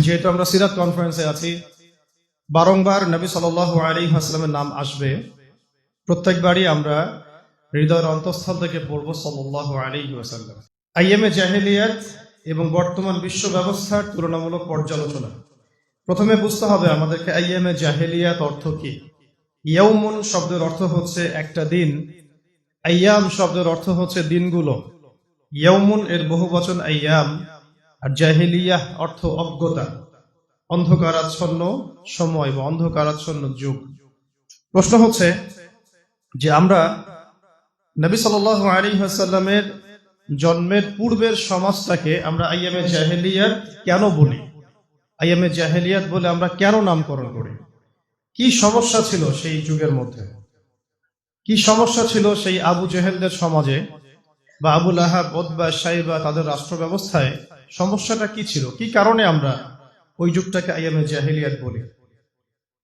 যেহেতু আমরা সিরাত কনফারেন্সে আছি, বারংবার নবী সাল আলী হাসলামের নাম আসবে। প্রত্যেকবারই আমরা হৃদয়ের অন্তঃস্থল থেকে পড়ব সাল্লাহ আলী ওয়াসাল্লাম। আইএমএ জাহেলিয়াত এবং বর্তমান বিশ্ব ব্যবস্থার তুলনামূলক পর্যালোচনা। প্রথমে বুঝতে হবে আমাদেরকে আইএমএ জাহেলিয়াত অর্থ কি? ইয়ৌমুন শব্দের অর্থ হচ্ছে একটা দিন। আইয়াম শব্দের অর্থ হচ্ছে দিনগুলো। ইয়ৌমুন এর বহু বচন আইয়াম। আর জাহেলিয়াহ অর্থ অজ্ঞতা, অন্ধকারাচ্ছন্ন সময় বা অন্ধকারাচ্ছন্ন যুগ। প্রশ্ন হচ্ছে যে আমরা নবী সাল আলী হাসাল্লামের জন্মের পূর্বের সমাজটাকে আমরা আইএমএ জাহেলিয়াত কেন বলি? আইএমএ জাহেলিয়াত বলে আমরা কেন নামকরণ করি? কি সমস্যা ছিল সেই যুগের মধ্যে? কি সমস্যা ছিল সেই আবু জেহেলদের সমাজে বা আবুল আহাব ওদবা সাইবা তাদের রাষ্ট্র ব্যবস্থায় সমস্যাটা কি ছিল? কি কারণে আমরা ওই যুগটাকে আইএমএ জাহিলিয়াত বলি?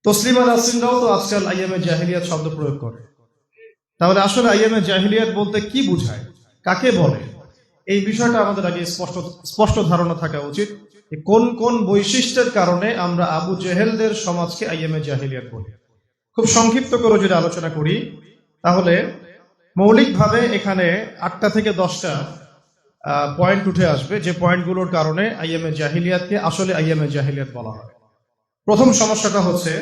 তসলিমা নাসরিনরাও তো আজকাল আইএমএ জাহিলিয়াত শব্দ প্রয়োগ করে। তাহলে আসলে আইএমএ জাহিলিয়াত বলতে কি বুঝায়? কাকে বলে? এই বিষয়টা আমাদের আগে স্পষ্ট স্পষ্ট ধারণা থাকা উচিত কোন কোন বৈশিষ্ট্যের কারণে আমরা আবু জেহেলদের সমাজকে আইএমএ জাহিলিয়াত বলি। খুব সংক্ষিপ্ত করে যদি আলোচনা করি, তাহলে মৌলিকভাবে এখানে আটটা থেকে দশটা পয়েন্ট উঠে আসবে যে পয়েন্টগুলোর কারণে আইএমএ জাহিলিয়াতকে আসলে আইএমএ জাহিলিয়াত বলা হয়। প্রথম সমস্যাটা হচ্ছে,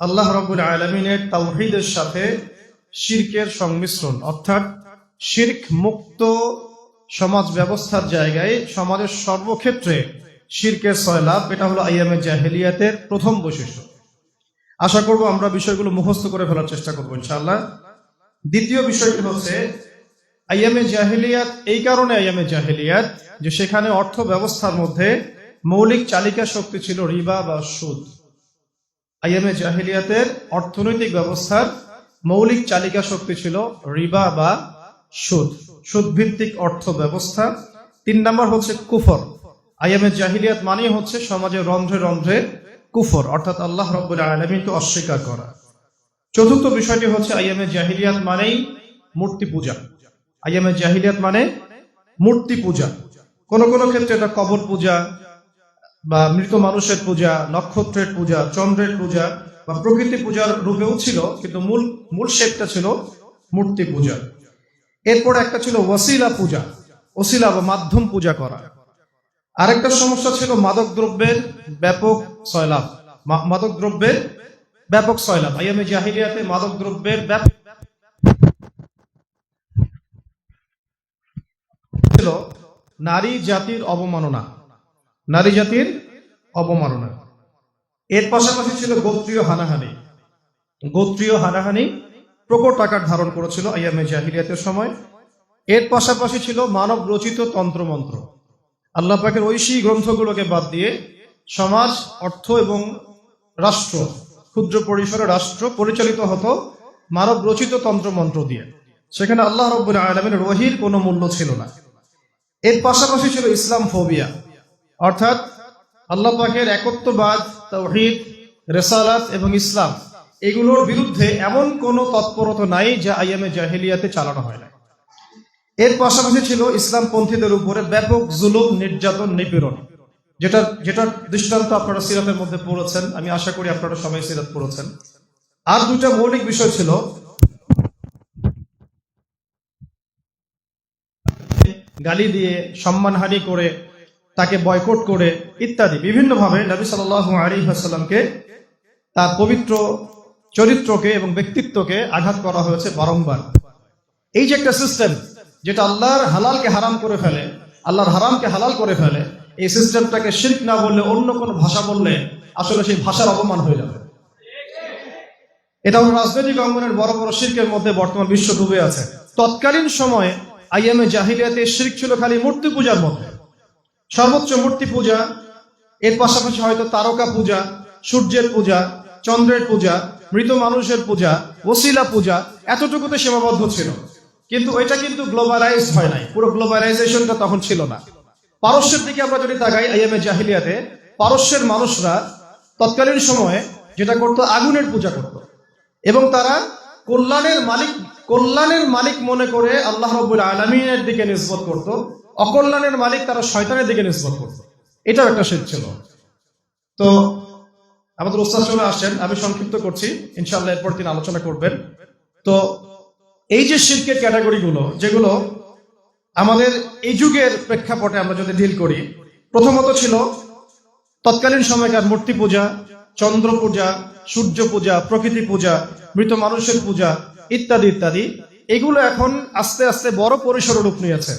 আল্লাহ রব্বুল আলমিনের তাওহিদের সাথে শির্কের সংমিশ্রণ, অর্থাৎ শির্ক মুক্ত সমাজ ব্যবস্থার জায়গায় সমাজের সর্বক্ষেত্রে শির্কের সয়লাভ এটা হলো আইএমএ জাহেলিয়াতের প্রথম বৈশিষ্ট্য। আশা করব আমরা বিষয়গুলো মুখস্থ করে ফেলার চেষ্টা করব, ইনশাআল্লাহ। দ্বিতীয় বিষয়টি হচ্ছে আইএমএ জাহেলিয়াত এই কারণে আইএমএ জাহেলিয়াত যে সেখানে অর্থ ব্যবস্থার মধ্যে মৌলিক চালিকা শক্তি ছিল রিবা বা সুদ। আইএমএ জাহেলিয়াতের অর্থনৈতিক ব্যবস্থার মৌলিক চালিকা শক্তি ছিল রিবা বা সুদ। সুদ ভিত্তিক অর্থ ব্যবস্থা তিন নম্বর হচ্ছে কুফর। আইএমএ জাহিলিয়াত মানে হচ্ছে সমাজের রন্ধ্রে রন্ধ্রে কুফর, অর্থাৎ আল্লাহ রব্বুল আলমিনকে অস্বীকার করা। চতুর্থ বিষয়টি হচ্ছে আইএমএ জাহিলিয়াত মানেই মূর্তি পূজা। আইএমএ জাহিলিয়াত মানে মূর্তি পূজা। কোন কোন ক্ষেত্রে এটা কবর পূজা বা মৃত মানুষের পূজা, নক্ষত্রের পূজা, চন্দ্রের পূজা বা প্রকৃতি পূজার রূপেও ছিল, কিন্তু মূল মূল শেপটা ছিল মূর্তি পূজা। এরপর একটা ছিল ওসিলা পূজা, ওসিলা বা মাধ্যম পূজা করা। আরেকটা সমস্যা ছিল মাদক দ্রব্যের ব্যাপক সয়লাভ। মাদক দ্রব্যের ব্যাপক সয়লাভ। আইএমএ জাহিলিয়াতে মাদক দ্রব্যের ব্যাপক ছিল নারী জাতির অবমাননা। নারী জাতির অবমাননা। এর পাশাপাশি ছিল গোত্রীয় হানাহানি। গোত্রীয় হানাহানি প্রকট আকার ধারণ করেছিল আইয়ামে জাহিলিয়াতের সময়। এর পাশাপাশি ছিল মানব রচিত তন্ত্রমন্ত্র। আল্লাহ পাকের ঐশী গ্রন্থগুলোকে বাদ দিয়ে সমাজ, অর্থ এবং রাষ্ট্র, ক্ষুদ্র পরিসরে রাষ্ট্র পরিচালিত হতো মানব রচিত তন্ত্রমন্ত্র দিয়ে। সেখানে আল্লাহ রব্বুল আলমের রহির কোনো মূল্য ছিল না। এর পাশাপাশি ছিল ইসলাম ফোবিয়া। অর্থাৎ আল্লাহ পাকের একত্ববাদ তৌহিদ রেসালাত এবং ইসলাম এগুলোর বিরুদ্ধে এমন কোনো তৎপরতা নাই যা আইএমএ জাহেলিয়াতে চালানো হয় না এর পাশাপাশি ছিল ইসলাম পন্থীদের উপরে ব্যাপক জুলুম, নির্যাতন, নিপীড়ন যেটা যেটা দৃষ্টান্ত আপনারা সিরাতের মধ্যে পড়েছেন। আমি আশা করি আপনারা সবাই সিরাত পড়েছেন। আর দুটা মৌলিক বিষয় ছিল গালি দিয়ে, সম্মানহানি করে, তাকে বয়কট করে ইত্যাদি। বিভিন্নভাবে নবী সাল আলী তার পবিত্র চরিত্রকে এবং ব্যক্তিত্বকে আঘাত করা হয়েছে বারংবার। এই যে একটা সিস্টেম যেটা আল্লাহর হালালকে হারাম করে ফেলে, আল্লাহর হারামকে হালাল করে ফেলে, এই সিস্টেমটাকে শিল্প না বললে অন্য কোনো ভাষা বললে আসলে সেই ভাষার অপমান হয়ে যাবে। এটা রাজনৈতিক অঙ্গনের বড় বড় শিল্পের মধ্যে বর্তমান বিশ্ব ডুবে আছে। তৎকালীন সময়ে আইএমএ জাহিলিয়াতে শির্ক ছিল খালি মূর্তি পূজার মধ্যে। সর্বোচ্চ মূর্তি পূজা, এর পাশাপাশি হয়তো তারকা পূজা, সূর্যের পূজা, চন্দ্রের পূজা, মৃত মানুষের পূজা, ওসিলা পূজা, এতটুকুতে সীমাবদ্ধ ছিল। কিন্তু এটা কিন্তু গ্লোবালাইজ হয় নাই। পুরো গ্লোবালাইজেশনটা তখন ছিল না। পারস্যের দিকে আমরা যদি তাকাই আইএমএ জাহিলিয়াতে, পারস্যের মানুষরা তৎকালীন সময়ে যেটা করতো, আগুনের পূজা করত। এবং তারা কল্যাণের মালিক কল্যাণের মালিক মনে করে আল্লাহ রব্বুল আলমিনের দিকে নিষ্পত করত, অকল্যাণের মালিক তারা শয়তানের দিকে নিষ্পত করত। এটাও একটা শিখ ছিল। তো আমাদের ওস্তাদ চলে আসছেন, আমি সংক্ষিপ্ত করছি ইনশাল্লাহ এরপর তিনি আলোচনা করবেন। তো এই যে শিল্পের ক্যাটাগরিগুলো, যেগুলো আমাদের এই যুগের প্রেক্ষাপটে আমরা যদি ডিল করি, প্রথমত ছিল তৎকালীন সময়কার মূর্তি পূজা চন্দ্র পূজা, সূর্য পূজা, প্রকৃতি পূজা, মৃত মানুষের পূজা ইত্যাদি ইত্যাদি। এগুলো এখন আস্তে আস্তে বড় পরিসরে রূপ নিয়েছে।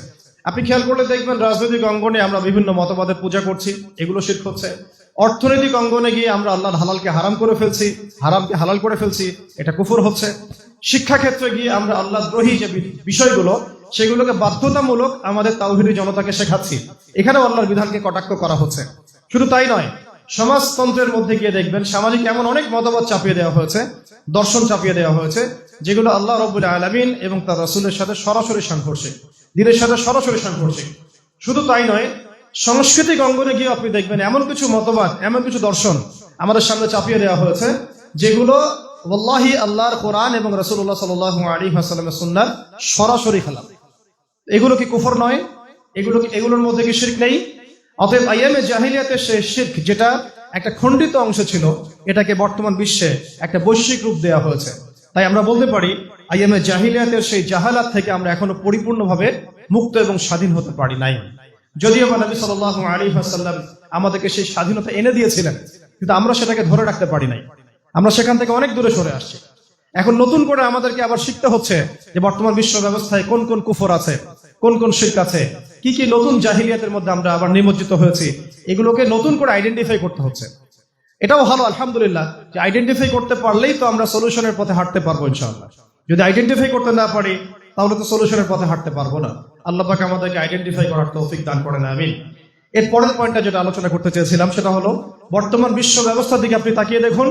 আপনি খেয়াল করলে দেখবেন রাজনৈতিক অঙ্গনে আমরা বিভিন্ন মতবাদের পূজা করছি, এগুলো শির্ক হচ্ছে অর্থনৈতিক অঙ্গনে গিয়ে আমরা আল্লাহর হালালকে হারাম করে ফেলছি, হারামকে হালাল করে ফেলছি, এটা কুফর হচ্ছে। শিক্ষাক্ষেত্রে গিয়ে আমরা আল্লাহ দ্রোহী যে বিষয়গুলো, সেগুলোকে বাধ্যতামূলক আমাদের তাওহিদি জনতাকে শেখাচ্ছি। এখানেও আল্লাহর বিধানকে কটাক্ষ করা হচ্ছে। শুধু তাই নয় সমাজতন্ত্রের মধ্যে গিয়ে দেখবেন, সামাজিক এমন অনেক মতবাদ চাপিয়ে দেওয়া হয়েছে, দর্শন চাপিয়ে দেওয়া হয়েছে, যেগুলো আল্লাহ রবুল আলমিন এবং তার রসুলের সাথে সরাসরি সাংঘর্ষিক, দিনের সাথে সরাসরি সাংঘর্ষিক। শুধু তাই নয়, সাংস্কৃতিক অঙ্গনে গিয়ে আপনি দেখবেন এমন কিছু মতবাদ, এমন কিছু দর্শন আমাদের সামনে চাপিয়ে দেওয়া হয়েছে, যেগুলো ওল্লাহি আল্লাহর কোরআন এবং রসুল্লাহ সাল আলী হাসালামের সুন্নার সরাসরি খেলাম এগুলো কি কুফর নয়? এগুলো এগুলোর মধ্যে কি শির্ক নেই? অতএব আইএমএ জাহিলিয়াতের সেই শিখ যেটা একটা খণ্ডিত অংশ ছিল, এটাকে বর্তমান বিশ্বে একটা বৈশ্বিক রূপ দেওয়া হয়েছে। তাই আমরা বলতে পারি আইএমএ জাহিলিয়াতের সেই জাহালাত থেকে আমরা এখনও পরিপূর্ণভাবে মুক্ত এবং স্বাধীন হতে পারি নাই। যদিও নবী সাল আলী হাসাল্লাম আমাদেরকে সেই স্বাধীনতা এনে দিয়েছিলেন, কিন্তু আমরা সেটাকে ধরে রাখতে পারি নাই। আমরা সেখান থেকে অনেক দূরে সরে আসছি। এখন নতুন করে আমাদেরকে আবার শিখতে হচ্ছে যে বর্তমান বিশ্ব ব্যবস্থায় কোন কোন কুফর আছে, কোন কোন শির্ক আছে কি কি নতুন জাহিলিয়াতের মধ্যে আমরা আবার নিমজ্জিত হয়েছি, এগুলোকে নতুন করে আইডেন্টিফাই করতে হচ্ছে। এটাও ভালো, আলহামদুলিল্লাহ। যে আইডেন্টিফাই করতে পারলেই তো আমরা সলিউশনের পথে হাঁটতে পারব ইনশাআল্লাহ। যদি আইডেন্টিফাই করতে না পারি, তাহলে তো সলিউশনের পথে হাঁটতে পারব না। আল্লাহ পাক আমাদেরকে আইডেন্টিফাই করার তৌফিক দান করেন, আমিন। এর পরের পয়েন্টটা যেটা আলোচনা করতে চেয়েছিলাম, সেটা হলো, বর্তমান বিশ্ব ব্যবস্থার দিকে আপনি তাকিয়ে দেখুন,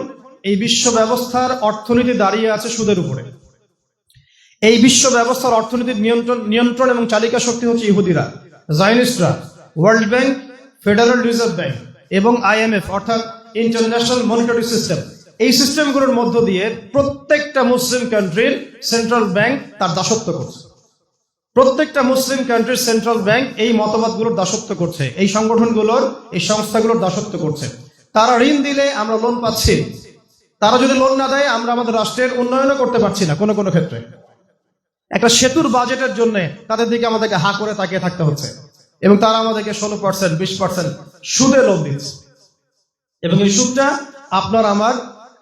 এই বিশ্ব ব্যবস্থার অর্থনীতি দাঁড়িয়ে আছে সুদের উপরে। এই বিশ্ব ব্যবস্থার অর্থনীতির নিয়ন্ত্রণ নিয়ন্ত্রণ এবং চালিকা শক্তি হচ্ছে ইহুদিরা জাইনিস্টরা world bank federal reserve bank এবং আইএমএফ অর্থাৎ ইন্টারন্যাশনাল মনিটরি সিস্টেম এই সিস্টেমগুলোর মধ্য দিয়ে প্রত্যেকটা মুসলিম কান্ট্রির সেন্ট্রাল ব্যাংক তার দাসত্ব করছে। প্রত্যেকটা মুসলিম কান্ট্রির সেন্ট্রাল ব্যাংক এই মতবাদগুলোর দাসত্ব করছে, এই সংগঠনগুলোর, এই সংস্থাগুলোর দাসত্ব করছে। তারা ঋণ দিলে আমরা লোন পাচ্ছি। তারা যদি লোন না দেয়, আমরা আমাদের রাষ্ট্রের উন্নয়নও করতে পারছি না কোনো কোনো ক্ষেত্রে। একটা সেতুর বাজেটের জন্য তাদের দিকে আমাদেরকে হা করে তাকিয়ে থাকতে হচ্ছে। এবং তারা আমাদেরকে ষোলো পার্সেন্ট বিশ পার্সেন্ট সুদে লোন দিচ্ছে। এবং এই সুদটা আপনার আমার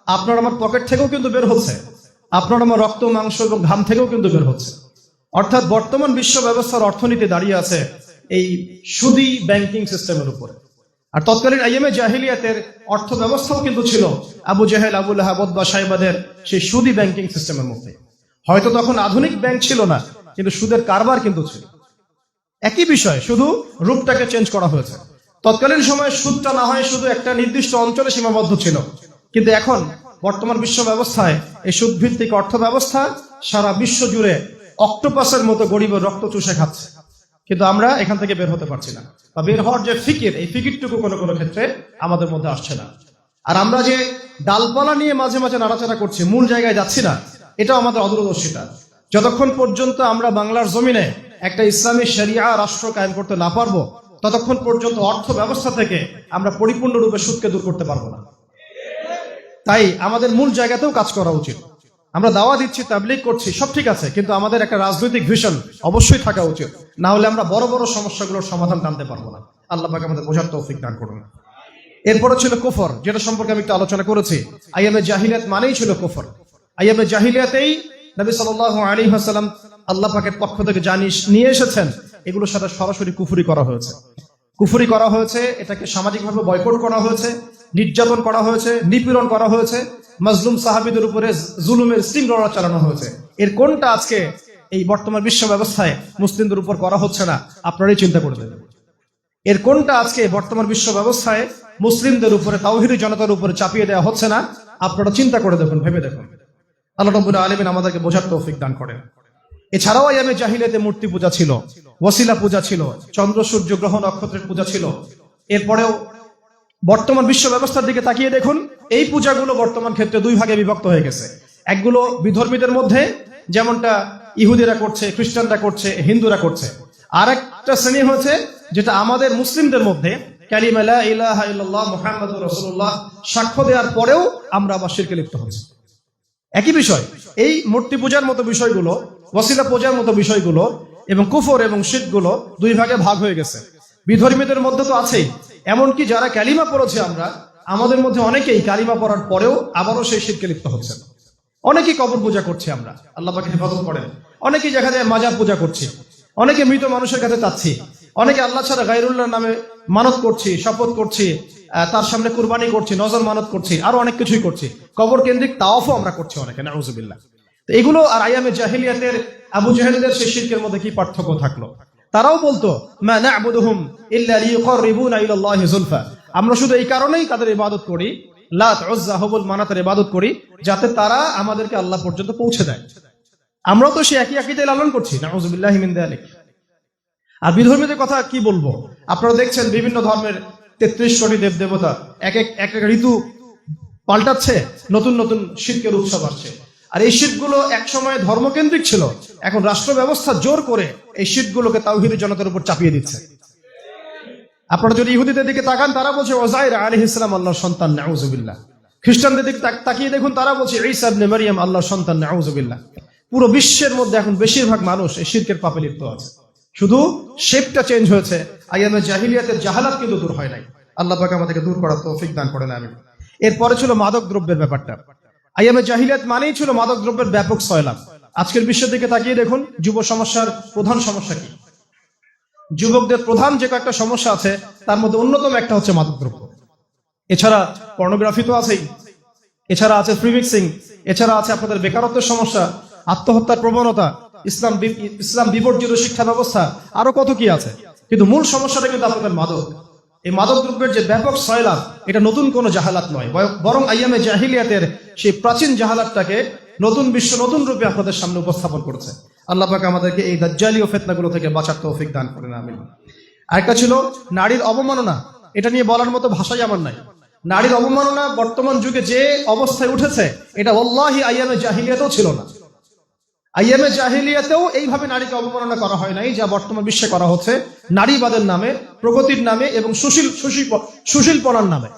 আপনার আমার পকেট থেকেও কিন্তু বের হচ্ছে। আপনার আমার রক্ত, মাংস এবং ঘাম থেকেও কিন্তু বের হচ্ছে। অর্থাৎ বর্তমান বিশ্ব ব্যবস্থার অর্থনীতি দাঁড়িয়ে আছে এই সুদি ব্যাংকিং সিস্টেমের উপরে। আর তৎকালীন আইএমএ জাহিলিয়াতের অর্থ ব্যবস্থাও কিন্তু ছিল আবু জাহেল, আবুল আহাবদ বা সাহেবাদের সেই সুদি ব্যাংকিং সিস্টেমের মধ্যে। হয়তো তখন আধুনিক ব্যাংক ছিল না, কিন্তু সুদের কারবার কিন্তু ছিল। একই বিষয়, শুধু রূপটাকে চেঞ্জ করা হয়েছে। তৎকালীন সময়ে সুদটা না হয় শুধু একটা নির্দিষ্ট অঞ্চলে সীমাবদ্ধ ছিল। কিন্তু এখন বর্তমান বিশ্ব ব্যবস্থায় এই সুদ ভিত্তিক অর্থ ব্যবস্থা সারা বিশ্ব জুড়ে অক্টোপাসের মতো গরিবের রক্ত চুষে খাচ্ছে। কিন্তু আমরা এখান থেকে বের হতে পারছি না। বা বের হওয়ার যে ফিকির, এই ফিকিরটুকু কোনো কোনো ক্ষেত্রে আমাদের মধ্যে আসছে না। আর আমরা যে ডালপালা নিয়ে মাঝে মাঝে নাড়াচাড়া করছি, মূল জায়গায় যাচ্ছি না এটাও আমাদের অদূরদর্শিতা। যতক্ষণ পর্যন্ত আমরা বাংলার জমিনে একটা ইসলামী শরিয়া রাষ্ট্র কায়েম করতে না পারব, ততক্ষণ পর্যন্ত অর্থ ব্যবস্থা থেকে আমরা পরিপূর্ণরূপে সুদকে দূর করতে পারব না। তাই আমাদের মূল জায়গাতেও কাজ করা উচিত। আমরা দাওয়া দিচ্ছি, তাবলিগ করছি, সব ঠিক আছে, কিন্তু আমাদের একটা রাজনৈতিক ভিশন অবশ্যই থাকা উচিত। না হলে আমরা বড় বড় সমস্যাগুলোর সমাধান টানতে পারব না। আল্লাহ পাক আমাদের বোঝার তৌফিক দান করুন। এরপরে ছিল কুফর, যেটা সম্পর্কে আমি একটু আলোচনা করেছি। আইএমএ জাহিলিয়াত মানেই ছিল কুফর। আইএমএ জাহিলিয়াতেই নবী সাল আলী হাসালাম আল্লাহ পাকের পক্ষ থেকে জানিস নিয়ে এসেছেন, এগুলোর সাথে সরাসরি কুফুরি করা হয়েছে। কুফুরি করা হয়েছে, এটাকে সামাজিকভাবে বয়কট করা হয়েছে, নির্যাতন করা হয়েছে, নিপীড়ন করা হয়েছে, মাজলুম সাহাবিদের উপরে জুলুমের রোলার চালানো হয়েছে। এর কোনটা আজকে এই বর্তমান বিশ্ব ব্যবস্থায় মুসলিমদের উপর করা হচ্ছে না, আপনারাই চিন্তা করে দেবেন এর কোনটা আজকে বর্তমান বিশ্ব ব্যবস্থায় মুসলিমদের উপরে, তাওহিদি জনতার উপরে চাপিয়ে দেওয়া হচ্ছে না, আপনারা চিন্তা করে দেখুন, ভেবে দেখুন। আল্লাহ রব্বুল আলমিন আমাদেরকে বোঝার তৌফিক দান করেন। এছাড়াও আমি জাহিলিয়াতে মূর্তি পূজা ছিল ওসিলা পূজা ছিল, চন্দ্র, সূর্য, গ্রহ, নক্ষত্রের পূজা ছিল। এরপরেও বর্তমান বিশ্ব ব্যবস্থার দিকে তাকিয়ে দেখুন, এই পূজাগুলো বর্তমান ক্ষেত্রে দুই ভাগে বিভক্ত হয়ে গেছে। একগুলো বিধর্মীদের মধ্যে, যেমনটা ইহুদিরা করছে, খ্রিস্টানরা করছে, হিন্দুরা করছে। আর একটা শ্রেণি হচ্ছে যেটা আমাদের মুসলিমদের মধ্যে, কালিমা লা ইলাহা ইল্লাল্লাহ মুহাম্মাদুর সাক্ষ্য দেওয়ার পরেও আমরা আবার শিরকে লিপ্ত হচ্ছি। একই বিষয়। এই মূর্তি পূজার মতো বিষয়গুলো, ওয়াসিলা পূজার মতো বিষয়গুলো এবং কুফর এবং শীতগুলো দুই ভাগে ভাগ হয়ে গেছে। বিধর্মীদের মধ্যে তো আছেই। এমনকি যারা কালিমা পড়েছে আমরা, আমাদের মধ্যে অনেকেই কালিমা পড়ার পরেও আবারও সেই শীতকে লিপ্ত হচ্ছে অনেকেই কবর পূজা করছি আমরা, আল্লাহ পাকে হেফাজত করেন। অনেকেই দেখা যায় মাজার পূজা করছি। অনেকে মৃত মানুষের কাছে চাচ্ছি অনেকে আল্লাহ ছাড়া গাইরুল্লাহ নামে মানত করছি, শপথ করছি তার সামনে কুরবানি করছি, নজর মানত করছি, আরও অনেক কিছুই করছি। কবর কেন্দ্রিক তাওয়াফও আমরা করছি অনেকে, নাউজুবিল্লাহ। তো এগুলো আর আইয়ামে জাহিলিয়াতের, আবু জাহেলদের সেই শিরকের মধ্যে কি পার্থক্য থাকল? তারাও বলতো আমরা শুধু এই কারণেই তাদের ইবাদত করি লাত উজ্জা মানাতের ইবাদত করি, যাতে তারা আমাদেরকে আল্লাহ পর্যন্ত পৌঁছে দেয়। আমরাও তো সে একই একই লালন করছি, নাউজুবিল্লাহি মিন যালিক। আর বিধর্মীদের কথা কি বলব? আপনারা দেখছেন বিভিন্ন ধর্মের তেত্রিশ কোটি দেব দেবতা। এক এক এক এক ঋতু পাল্টাচ্ছে, নতুন নতুন শীতকের উৎসব আসছে। আর এই শীতগুলো এক সময় ধর্মকেন্দ্রিক ছিল, এখন রাষ্ট্র ব্যবস্থা জোর করে এই শীতগুলোকে তাওহিদি জনতার উপর চাপিয়ে দিচ্ছে। আপনারা যদি ইহুদিদের দিকে তাকান, তারা বলছে, ওজাইর আলী ইসলাম আল্লাহর সন্তান নাউজুবিল্লাহ খ্রিস্টানদের দিকে তাকিয়ে দেখুন, তারা বলছে, ঈসা ইবনে মারিয়াম, আল্লাহর সন্তান নাউজুবিল্লাহ পুরো বিশ্বের মধ্যে এখন বেশিরভাগ মানুষ এই শিরকের পাপে লিপ্ত আছে। শুধু শেপটা চেঞ্জ হয়েছে। আইয়ামে জাহিলিয়াতের জাহালাত কিন্তু দূর হয় নাই। আল্লাহ পাক আমাদেরকে দূর করার তৌফিক দান করেন আমি এরপরে ছিল মাদক দ্রব্যের ব্যাপারটা। আইয়ামে জাহিলিয়াত মানেই ছিল মাদক দ্রব্যের ব্যাপক সয়লাভ আজকের বিশ্বের দিকে তাকিয়ে দেখুন, যুব সমস্যার প্রধান সমস্যা কি? যুবকদের প্রধান যে কয়েকটা সমস্যা আছে, তার মধ্যে অন্যতম একটা হচ্ছে মাদক দ্রব্য। এছাড়া পর্নোগ্রাফি তো আছেই। এছাড়া আছে ফ্রি মিক্সিং এছাড়া আছে আপনাদের বেকারত্বের সমস্যা, আত্মহত্যার প্রবণতা। ইসলাম ইসলাম বিবর্জিত শিক্ষা ব্যবস্থা আরও কত কি আছে? কিন্তু মূল সমস্যাটা কিন্তু আপনাদের মাদক। এই মাদক দ্রব্যের যে ব্যাপক সয়লাভ এটা নতুন কোনো জাহালাত নয়। বরং আইয়ামে জাহিলিয়াতের সেই প্রাচীন জাহালাতটাকে নতুন বিশ্ব নতুন রূপে আপনাদের সামনে উপস্থাপন করেছে। আল্লাহ পাক আমাদেরকে এই দাজ্জালি ও ফেতনাগুলো থেকে বাঁচার তৌফিক দান করেন, আমিন। আরেকটা ছিল নারীর অবমাননা। এটা নিয়ে বলার মতো ভাষাই আমার নাই। নারীর অবমাননা বর্তমান যুগে যে অবস্থায় উঠেছে, এটা ওল্লাহি আইয়ামে জাহিলিয়াতেও ছিল না। আইএমএ জাহিলিয়াতেও এইভাবে নারীকে অবমাননা করা হয় নাই, যা বর্তমান বিশ্বে করা হচ্ছে নারীবাদের নামে, প্রগতির নামে এবং সুশীল সুশীল সুশীলপনার নামে।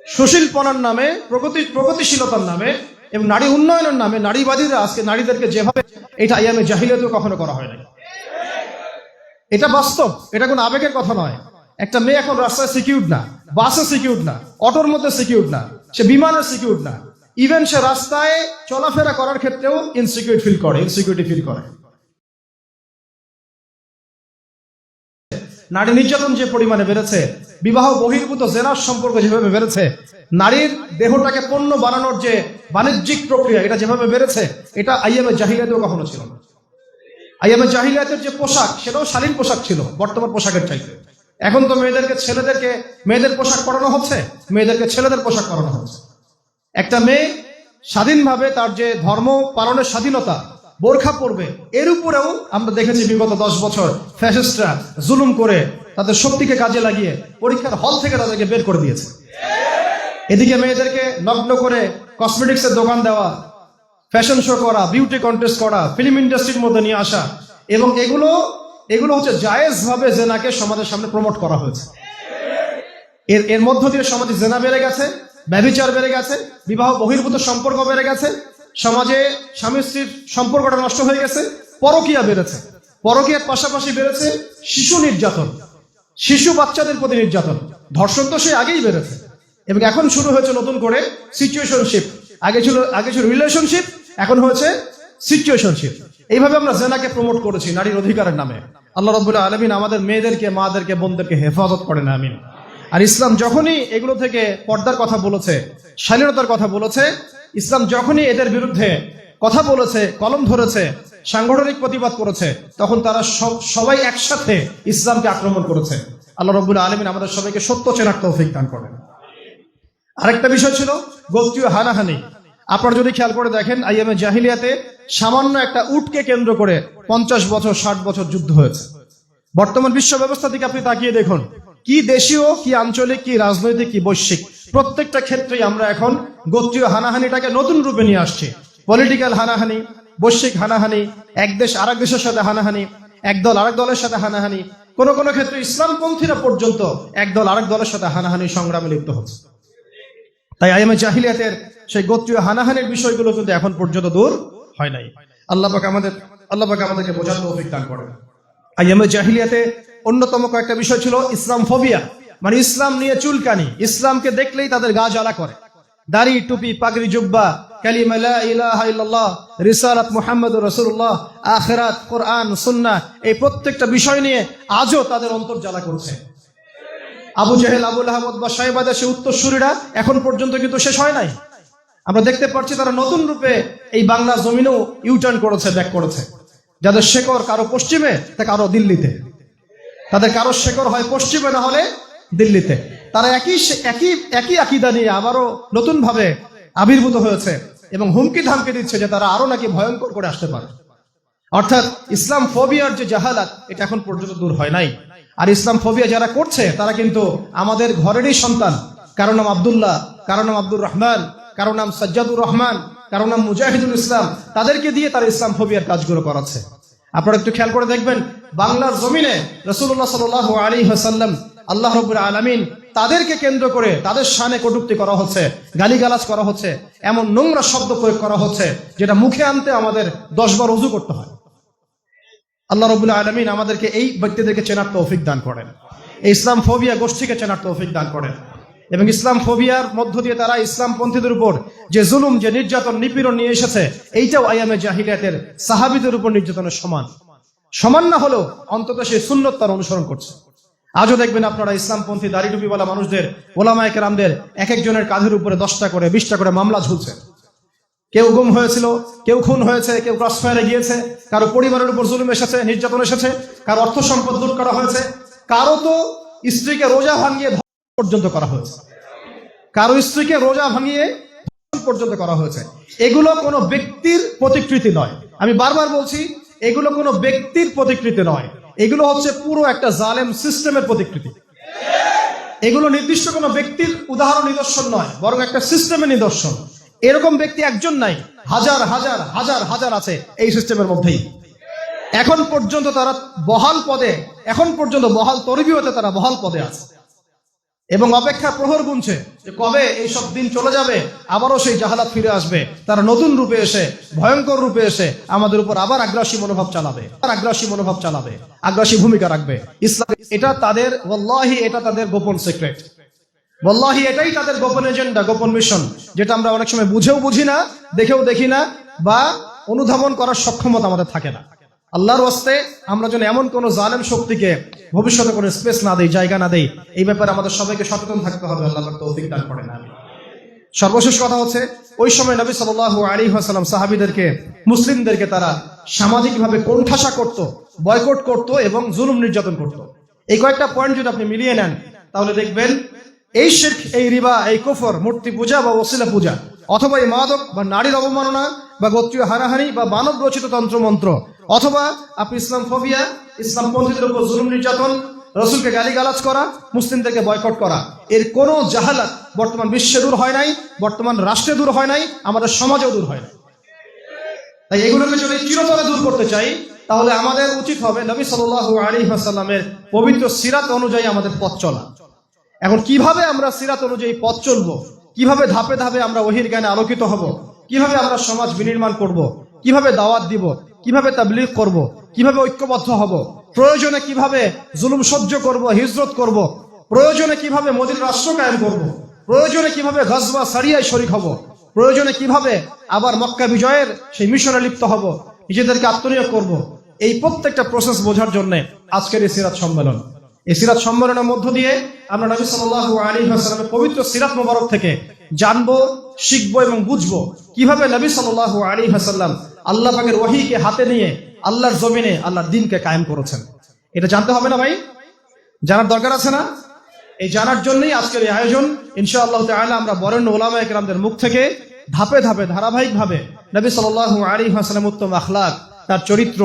সুশীলপনার নামে, প্রগতি প্রগতিশীলতার নামে এবং নারী উন্নয়নের নামে নারীবাদীরা আজকে নারীদেরকে যেভাবে এটা আইএমএ জাহিলিয়াতেও কখনো করা হয় নাই। এটা বাস্তব, এটা কোনো আবেগের কথা নয়। একটা মেয়ে এখন রাস্তায় সিকিউর না, বাসে সিকিউর না, অটোর মধ্যে সিকিউর না, সে বিমানে সিকিউর না। ইভেন সে রাস্তায় চলাফেরা করার ক্ষেত্রেও ইনসিকিউর ফিল করে ইনসিকিউরিটি ফিল করে। নারী নির্যাতন যে পরিমাণে বেড়েছে, বিবাহ বহির্ভূত জেনার সম্পর্ক যেভাবে বেড়েছে, নারীর দেহটাকে পণ্য বানানোর যে বাণিজ্যিক প্রক্রিয়া, এটা যেভাবে বেড়েছে, এটা আইএমএ জাহিলিয়াতেও কখনো ছিল না। আইএমএ জাহিলিয়াতের যে পোশাক, সেটাও শালীন পোশাক ছিল, বর্তমান পোশাকের চাইতে। এখন তো মেয়েদেরকে, ছেলেদেরকে, মেয়েদের পোশাক পরানো হচ্ছে, মেয়েদেরকে ছেলেদের পোশাক পরানো হচ্ছে। একটা মেয়ে স্বাধীনভাবে তার যে ধর্ম পালনের স্বাধীনতা বোরখা পড়বে এর উপরেও আমরা দেখেছি বিগত দশ বছর ফ্যাসিস্টরা জুলুম করে তাদের শক্তিকে কাজে লাগিয়ে পরীক্ষার হল থেকে তাদেরকে বের করে দিয়েছে। এদিকে মেয়েদেরকে নগ্ন করে কসমেটিক্সের দোকান দেওয়া ফ্যাশন শো করা বিউটি কন্টেস্ট করা ফিল্ম ইন্ডাস্ট্রির মধ্যে নিয়ে আসা এবং এগুলো এগুলো হচ্ছে জায়েজ ভাবে জেনাকে সমাজের সামনে প্রমোট করা হয়েছে। এর এর মধ্য দিয়ে সমাজে জেনা বেড়ে গেছে। ব্যভিচার বেড়ে গেছে, বিবাহ বহির্ভূত সম্পর্ক বেড়ে গেছে, সমাজে স্বামী স্ত্রীর সম্পর্কটা নষ্ট হয়ে গেছে, পরকিয়া বেড়েছে। পরকিয়ার পাশাপাশি বেড়েছে শিশু নির্যাতন, শিশু বাচ্চাদের প্রতি নির্যাতন। ধর্ষণ তো সে আগেই বেড়েছে। এবং এখন শুরু হয়েছে নতুন করে সিচুয়েশনশিপ আগে ছিল আগে ছিল রিলেশনশিপ এখন হয়েছে সিচুয়েশনশিপ এইভাবে আমরা জেনাকে প্রমোট করেছি নারীর অধিকারের নামে। আল্লাহ রব্বুল্লাহ আলমিন আমাদের মেয়েদেরকে, মাদেরকে, বোনদেরকে হেফাজত করেন, আমিন। আর ইসলাম যখনই এগুলো থেকে পর্দার কথা বলেছে, শালীনতার কথা বলেছে, ইসলাম যখনই এদের বিরুদ্ধে কথা বলেছে, কলম ধরেছে, সাংগঠনিক প্রতিবাদ করেছে, তখন তারা সব- সবাই একসাথে ইসলামকে আক্রমণ করেছে। আল্লাহ রব্বুল আলমিন আমাদের সবাইকে সত্য চেনার তৌফিক দান করেন আরেকটা বিষয় ছিল গোত্রীয় হানাহানি। আপনারা যদি খেয়াল করে দেখেন আইএমএ জাহিলিয়াতে সামান্য একটা উটকে কেন্দ্র করে পঞ্চাশ বছর, ষাট বছর যুদ্ধ হয়েছে। বর্তমান বিশ্ব ব্যবস্থা দিকে আপনি তাকিয়ে দেখুন কি দেশীয়, কি আঞ্চলিক, কি রাজনৈতিক, কি বৈশ্বিক। প্রত্যেকটা ক্ষেত্রেই আমরা এখন গোত্রীয় হানাহানিটাকে নতুন রূপে নিয়ে আসছি। পলিটিক্যাল হানাহানি, বৈশ্বিক হানাহানি, এক দেশ আরেক দেশের সাথে হানাহানি, এক দল আরেক দলের সাথে হানাহানি। কোন কোন ক্ষেত্রে ইসলামপন্থীরা পর্যন্ত একদল আরেক দলের সাথে হানাহানি সংগ্রামে লিপ্ত হচ্ছে। তাই আইএমএ জাহিলিয়াতের সেই গোত্রীয় হানাহানির বিষয়গুলো কিন্তু এখন পর্যন্ত দূর হয় নাই। আল্লাহ আমাদের আল্লাহ আমাদেরকে বোঝার দান করেন। আইএমএ জাহিলিয়াতে অন্যতম কয়েকটা বিষয় ছিল ইসলাম ফোবিয়া মানে ইসলাম নিয়ে চুলকানি। ইসলামকে দেখলেই তাদের গা জ্বালা করে। দাড়ি, টুপি, পাগড়ি, জুব্বা আখিরাত, কোরআন এই প্রত্যেকটা বিষয় নিয়ে আজও তাদের আবু জেহেল আবুল বা সে এখন পর্যন্ত কিন্তু শেষ হয় নাই। আমরা দেখতে পাচ্ছি তারা নতুন রূপে এই বাংলা জমিনেও ইউটার্ন করেছে ব্যাক করেছে। যাদের শেকর কারও পশ্চিমে তা কারও দিল্লিতে। তাদের কারও শেকর হয় পশ্চিমে, না হলে দিল্লিতে। তারা একই একই একই আকিদা নিয়ে আবারও নতুন ভাবে আবির্ভূত হয়েছে এবং হুমকি ধামকি দিচ্ছে যে তারা আরও নাকি ভয়ঙ্কর করে আসতে পারে। অর্থাৎ ইসলাম ফোবিয়ার যে জাহালাত, এটা এখন পর্যন্ত দূর হয় নাই। আর ইসলাম ফোবিয়া যারা করছে, তারা কিন্তু আমাদের ঘরেরই সন্তান। কারও নাম আবদুল্লাহ, কারও নাম আব্দুর রহমান, কারও নাম সাজ্জাদুর রহমান, কারও নাম মুজাহিদুল ইসলাম। তাদেরকে দিয়ে তারা ইসলাম ফোবিয়ার কাজগুলো করাচ্ছে। আপনারা একটু খেয়াল করে দেখবেন, বাংলার জমিনে রসুল্লাহ সাল আলী হাসাল্লাম আল্লাহ রবুল আলমিন তাদেরকে কেন্দ্র করে তাদের সানে কটুক্তি করা হচ্ছে, গালিগালাজ করা হচ্ছে, এমন নোংরা শব্দ প্রয়োগ করা হচ্ছে, যেটা মুখে আনতে আমাদের দশবার উজু করতে হয়। আল্লাহ রবুল্লা আলমিন আমাদেরকে এই ব্যক্তিদেরকে চেনার তৌফিক দান করেন। ইসলাম ফোবিয়া গোষ্ঠীকে চেনার তৌফিক দান করেন। এবং ইসলাম ফোবিয়ার মধ্য দিয়ে তারা ইসলাম পন্থীদের উপর যে জুলুম, যে নির্যাতন, নিপীড়ন নিয়ে এসেছে, এইটাও আইয়ামে জাহিলিয়াতের সাহাবিদের উপর নির্যাতনের সমান। সমান না হলেও অন্তত সেই সুন্নত তার অনুসরণ করছে। আজও দেখবেন আপনারা ইসলামপন্থী দাড়ি টুপিওয়ালা মানুষদের, ওলামায় কেরামদের এক একজনের কাঁধের উপরে দশটা করে, বিশটা করে মামলা ঝুলছে। কেউ গুম হয়েছিল, কেউ খুন হয়েছে, কেউ ক্রসফায়ারে গিয়েছে, কারও পরিবারের উপর জুলুম এসেছে, নির্যাতন এসেছে, কারও অর্থ সম্পদ লুট করা হয়েছে কারও তো স্ত্রীকে রোজা ভাঙিয়ে পর্যন্ত করা হয়েছে। কারও স্ত্রীকে রোজা ভাঙিয়ে পর্যন্ত করা হয়েছে। এগুলো কোনো ব্যক্তির প্রতিকৃতি নয়। আমি বারবার বলছি, এগুলো কোনো ব্যক্তির প্রতিকৃতি নয়। এগুলো হচ্ছে পুরো একটা জালেম সিস্টেমের প্রতিকৃতি। এগুলো নির্দিষ্ট কোনো ব্যক্তির উদাহরণ নিদর্শন নয়, বরং একটা সিস্টেমের নিদর্শন। এরকম ব্যক্তি একজন নাই, হাজার হাজার হাজার হাজার আছে এই সিস্টেমের মধ্যেই। এখন পর্যন্ত তারা বহাল পদে, এখন পর্যন্ত বহাল তরবিয়তে তারা বহাল পদে আছে। এবং অপেক্ষা প্রহর গুনছে যে কবে এই সব দিন চলে যাবে, আবারও সেই জাহালাত ফিরে আসবে। তারা নতুন রূপে এসে, ভয়ঙ্কর রূপে এসে আমাদের উপর আবার আগ্রাসী মনোভাব চালাবে আগ্রাসী মনোভাব চালাবে, আগ্রাসী ভূমিকা রাখবে। ইসলাম, এটা তাদের, ওয়াল্লাহি, এটা তাদের গোপন সিক্রেট ওয়াল্লাহি, এটাই তাদের গোপন এজেন্ডা গোপন মিশন যেটা আমরা অনেক সময় বুঝেও বুঝি না, দেখেও দেখি না, বা অনুধাবন করার সক্ষমতা আমাদের থাকে না। আল্লাহর ওয়াস্তে আমরা যেন এমন কোন জালেম শক্তিকে ভবিষ্যতে কোনো স্পেস না দেই, জায়গা না দেই, এই ব্যাপারে আমাদের সবাইকে সচেতন থাকতে হবে, আল্লাহ তৌফিক দান করেন আমি সর্বশেষ কথা হচ্ছে, ওই সময় নবী সাল আলী সাল্লাম সাহাবিদেরকে, মুসলিমদেরকে তারা সামাজিকভাবে কোণঠাসা করত বয়কট করত এবং জুলুম নির্যাতন করত। এই কয়েকটা পয়েন্ট যদি আপনি মিলিয়ে নেন, তাহলে দেখবেন এই শেখ এই রিবা, এই কুফর, মূর্তি পূজা বা ওসিলা পূজা অথবা এই মাদক বা নারীর অবমাননা বা গোত্রীয় হানাহানি বা মানব রচিত তন্ত্রমন্ত্র, অথবা আপনি ইসলাম ফোবিয়া, ইসলাম পন্থীদের উপর জুলুম নির্যাতন, রসুলকে গালিগালাজ করা, মুসলিমদেরকে বয়কট করা, এর কোনো জাহালাত বর্তমান বিশ্বে দূর হয় নাই, বর্তমান রাষ্ট্রে দূর হয় নাই, আমাদের সমাজেও দূর হয় নাই। তাই এগুলোকে যদি চিরতরে দূর করতে চাই, তাহলে আমাদের উচিত হবে নবী সাল আলী হাসাল্লামের পবিত্র সিরাত অনুযায়ী আমাদের পথ চলা। এখন কীভাবে আমরা সিরাত অনুযায়ী পথ চলবো? কীভাবে ধাপে ধাপে আমরা ওহির জ্ঞানে আলোকিত হব? কীভাবে আমরা সমাজ বিনির্মাণ করব? কীভাবে দাওয়াত দিব? কীভাবে তাবলিগ করব? কীভাবে ঐক্যবদ্ধ হব? প্রয়োজনে কীভাবে জুলুম সহ্য করব, হিজরত করব? প্রয়োজনে কীভাবে মোদীর রাষ্ট্র কায়েম করব? প্রয়োজনে কীভাবে গজবা সারিয়ায় শরিক হব? প্রয়োজনে কীভাবে আবার মক্কা বিজয়ের সেই মিশনে লিপ্ত হব? নিজেদেরকে আত্মনিয়োগ করব? এই প্রত্যেকটা প্রসেস বোঝার জন্য আজকের এই সিরাত সম্মেলন। এই সিরাত সম্মেলনের মধ্য দিয়ে আমরা নবী আলাইহি ওয়াসাল্লামের পবিত্র সিরাত মোবারক থেকে জানব, শিখব এবং বুঝব কীভাবে নবী সাল্লাল্লাহু আলাইহি ওয়াসাল্লাম আল্লাহ পাকের ওহীকে হাতে নিয়ে আল্লাহর জমিনে আল্লাহর দিনকে কায়েম করেছেন। এটা জানতে হবে না ভাই? জানার দরকার আছে না? এই জানার জন্যই আজকের এই আয়োজন। ইনশাআল্লাহ তাআলা আমরা বরেণ্য ওলামা একরামদের মুখ থেকে ধাপে ধাপে, ধারাবাহিকভাবে নবী সাল্লাল্লাহু আলাইহি ওয়াসাল্লাম উত্তম আখলাক, তার চরিত্র,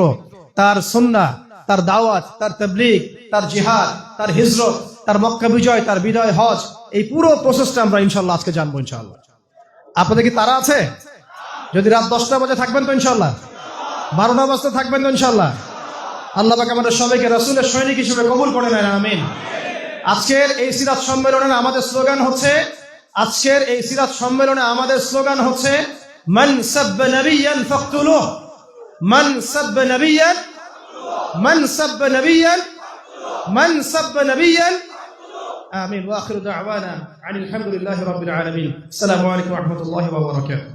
তার সুন্নাহ তার দাওয়াত, তার তবলিগ, তার জিহাদ, তার হিজরত, তার মক্কা বিজয়, তার বিজয় হজ, এই পুরো প্রসেসটা আমরা ইনশাল্লাহ আজকে জানব ইনশাল্লাহ আপনাদের কি তারা আছে? যদি রাত দশটা বাজে থাকবেন তো ইনশাল্লাহ বারোটা বাজতে থাকবেন তো ইনশাল্লাহ আল্লাহ পাক আমাদের সবাইকে রাসূলের সৈনিক হিসেবে কবুল করে নেন, আমিন। আজকের এই সিরাত সম্মেলনে আমাদের স্লোগান হচ্ছে, আজকের এই সিরাত সম্মেলনে আমাদের স্লোগান হচ্ছে, মান সাব্বা নাবিয়ান ফাকতুলুহ মান সাব্বা নাবিয়ান من سب نبيا؟ من سب نبيا؟ آمين. وآخر دعوانا عن الحمد لله رب العالمين. السلام عليكم ورحمة الله وبركاته.